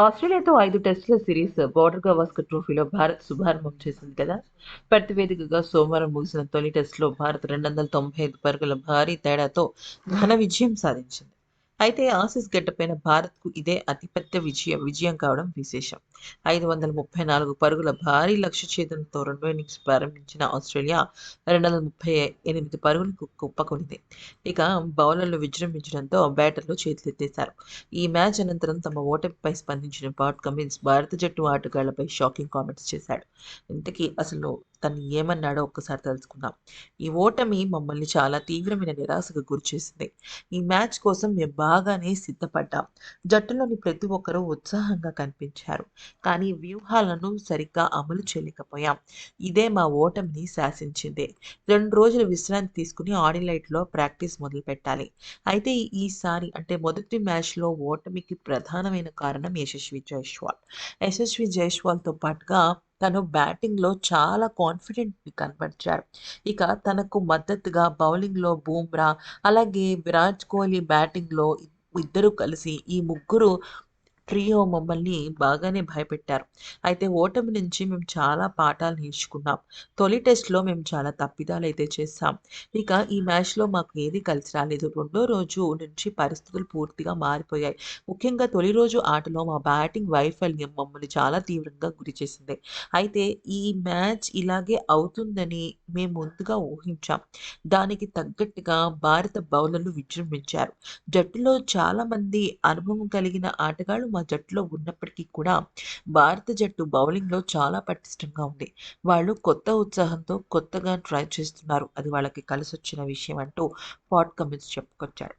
ఆస్ట్రేలియాతో ఐదు టెస్టుల series border Gavaskar ట్రోఫీలో భారత్ శుభారంభం చేసింది కదా. ప్రతి వేదికగా సోమవారం ముగిసిన తొలి టెస్టులో భారత్ రెండు వందల తొంభై ఐదు పరుగుల భారీ తేడాతో ఘన విజయం సాధించింది. అయితే ఆసీస్ గడ్డపైన భారత్కు ఇదే అతిపెద్ద విజయం విజయం కావడం విశేషం. ఐదు వందల ముప్పై నాలుగు పరుగుల భారీ లక్ష్య ఛేదంతో రెండో ఇన్నింగ్స్ ప్రారంభించిన ఆస్ట్రేలియా రెండు వందల ముప్పై ఎనిమిది పరుగులకు కుప్పకొనింది ఇక బౌలర్లు విజృంభించడంతో బ్యాటర్లు చేతులెత్తేశారు. ఈ మ్యాచ్ అనంతరం తమ ఓటమిపై స్పందించిన పాట్ కమిన్స్ భారత జట్టు ఆటగాళ్ళపై షాకింగ్ కామెంట్స్ చేశాడు. ఇంతకీ అసలు తను ఏమన్నాడో ఒక్కసారి తెలుసుకుందాం. ఈ ఓటమి మమ్మల్ని చాలా తీవ్రమైన నిరాశకు గురిచేసింది ఈ మ్యాచ్ కోసం మేము బాగానే సిద్ధపడ్డాం. జట్టులోని ప్రతి ఒక్కరూ ఉత్సాహంగా కనిపించారు. కానీ వ్యూహాలను సరిగ్గా అమలు చేయలేకపోయాం. ఇదే మా ఓటమిని శాసించింది. రెండు రోజులు విశ్రాంతి తీసుకుని ఆడిలైట్లో ప్రాక్టీస్ మొదలు పెట్టాలి. అయితే ఈసారి అంటే మొదటి మ్యాచ్లో ఓటమికి ప్రధానమైన కారణం యశస్వి జైస్వాల్. యశస్వి జైస్వాల్తో పాటుగా తను బ్యాటింగ్లో చాలా కాన్ఫిడెంట్ కనబరిచాడు. ఇక తనకు మద్దతుగా బౌలింగ్లో బూమ్రా అలాగే విరాట్ కోహ్లీ బ్యాటింగ్లో ఇద్దరు కలిసి ఈ ముగ్గురు ట్రియో మమ్మల్ని బాగానే భయపెట్టారు. అయితే ఓటమి నుంచి మేము చాలా పాఠాలు నేర్చుకున్నాం. తొలి టెస్ట్లో మేము చాలా తప్పిదాలు అయితే చేస్తాం ఇక ఈ మ్యాచ్లో మాకు ఏది కలిసి రాలేదు. రెండో రోజు నుంచి పరిస్థితులు పూర్తిగా మారిపోయాయి. ముఖ్యంగా తొలి రోజు ఆటలో మా బ్యాటింగ్ వైఫల్యం మమ్మల్ని చాలా తీవ్రంగా గురి చేసింది. అయితే ఈ మ్యాచ్ ఇలాగే అవుతుందని మేము ముందుగా ఊహించాం. దానికి తగ్గట్టుగా భారత బౌలర్లు విజృంభించారు. జట్టులో చాలామంది అనుభవం కలిగిన ఆటగాళ్ళు మా జట్టులో ఉన్నప్పటికీ కూడా భారత జట్టు బౌలింగ్లో చాలా పటిష్టంగా ఉంది. వాళ్ళు కొత్త ఉత్సాహంతో కొత్తగా ట్రై చేస్తున్నారు. అది వాళ్ళకి కలిసి వచ్చిన విషయం అంటూ పాట్ కమిన్స్ చెప్పుకొచ్చాడు